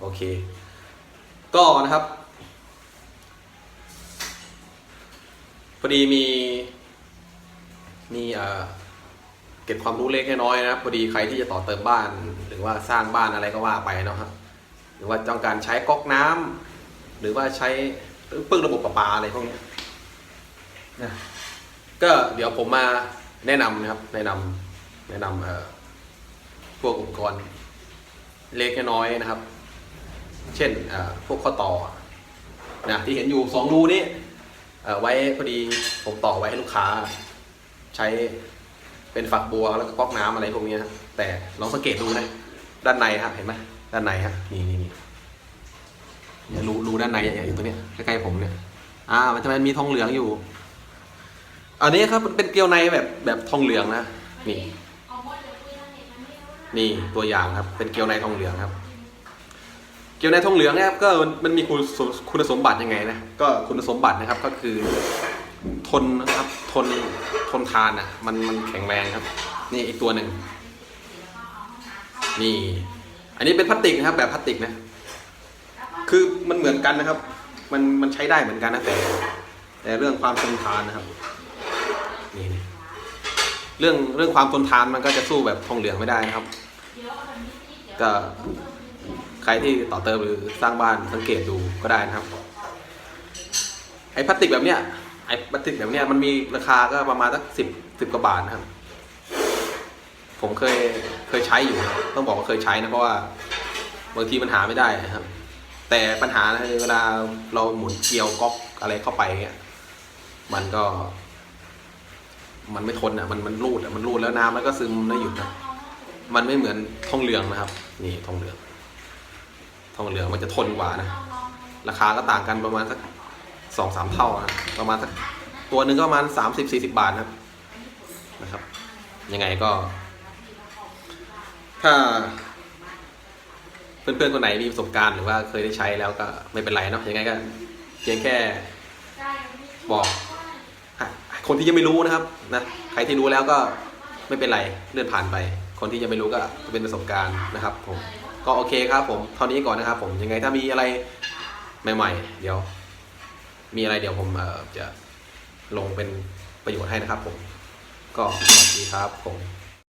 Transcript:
โอเค ก็นะครับ พอดีมี มีเอ่อเก็บความรู้เล็กน้อยนะครับ พอดีใครที่จะต่อเติมบ้าน หรือว่าสร้างบ้านอะไรก็ว่าไปเนาะครับหรือว่าต้องการใช้ก๊อกน้ำหรือว่าใช้ปึ้งระบบประปาอะไรพวกนี้นะก็เดี๋ยวผมมาแนะนำนะครับ แนะนำแนะนำพวกอุปกรณ์เล็กน้อยนะครับ เช่นเอ่อพวกข้อต่อนะที่เห็นอยู่สองรูนี้เอ่อไว้พอดีผมต่อไว้ให้ลูกค้า ใช้เป็นฝักบัวแล้วก็ก๊อกน้ำอะไรพวกนี้นะแต่ลองสังเกตดูนะด้านในครับเห็นไหมด้านในครับนี่นี่นี่เนี่ยรูรูด้านในอย่างอยู่ตรงเนี้ยใกล้ๆผมเนี่ยอ่ามันจะมันมีทองเหลืองอยู่ อันนี้ครับมันเป็นเกลียวในแบบแบบทองเหลืองนะนี่ นี่ตัวอย่างครับ เป็นเกลียวในทองเหลืองครับ เกลียวในทองเหลืองเนะครับก็มันมีคุณคุณสมบัติยังไงนะก็คุณสมบัตินะครับก็คือทนนะครับทนทนทานอะมันมันแข็งแรงครับ นี่อีกตัวหนึ่งนี่ อันนี้เป็นพลาสติกนะครับ แบบพลาสติกนะ คือมันเหมือนกันนะครับ มันมันใช้ได้เหมือนกันนะแต่แต่เรื่องความทนทานนะครับนี่นี่เรื่องเรื่องความทนทานมันก็จะสู้แบบทองเหลืองไม่ได้นะครับ ก็ รที่ต่อเติมหรือสร้างบ้านสังเกตดูก็ได้นะครับ ไอ้พลาสติกแบบเนี้ยไอ้พลาสติกแบบเนี้ยมันมีราคาก็ประมาณสักสิบสิบกว่าบาทนะครับ ผมเคยเคยใช้อยู่ ต้องบอกว่าเคยใช้นะเพราะว่าบางทีมันหาไม่ได้นะครับ แต่ปัญหาคือเวลาเราหมุนเกลียวก๊อกอะไรเข้าไปเงี้ยมันก็ มันไม่ทนอะ มันมันรูดอะมันรูดแล้วน้ำมันก็ซึมไม่หยุดนะมันไม่เหมือนทองเหลืองนะครับ นี่ทองเหลือง ทองเหลืองมันจะทนกว่านะ ราคาก็ต่างกันประมาณสักสองสามเท่านะประมาณสักตัวหนึ่งก็ประมาณสามสิบสี่สิบาทนะครับนะครับ ยังไงก็ ถ้า เพื่อนๆคนไหนมีประสบการณ์หรือว่าเคยได้ใช้แล้วก็ไม่เป็นไรเนาะยังไงก็เพียงแค่บอกคนที่ยังไม่รู้นะครับนะใครที่รู้แล้วก็ไม่เป็นไรเลื่อนผ่านไป คนที่ยังไม่รู้ก็เป็นประสบการณ์นะครับผม ก็โอเคครับผมเท่านี้ก่อนนะครับผมยังไงถ้ามีอะไรใหม่ๆ เดี๋ยว มีอะไรเดี๋ยวผมเอ่อจะลงเป็นประโยชน์ให้นะครับผม ก็สวัสดีครับผม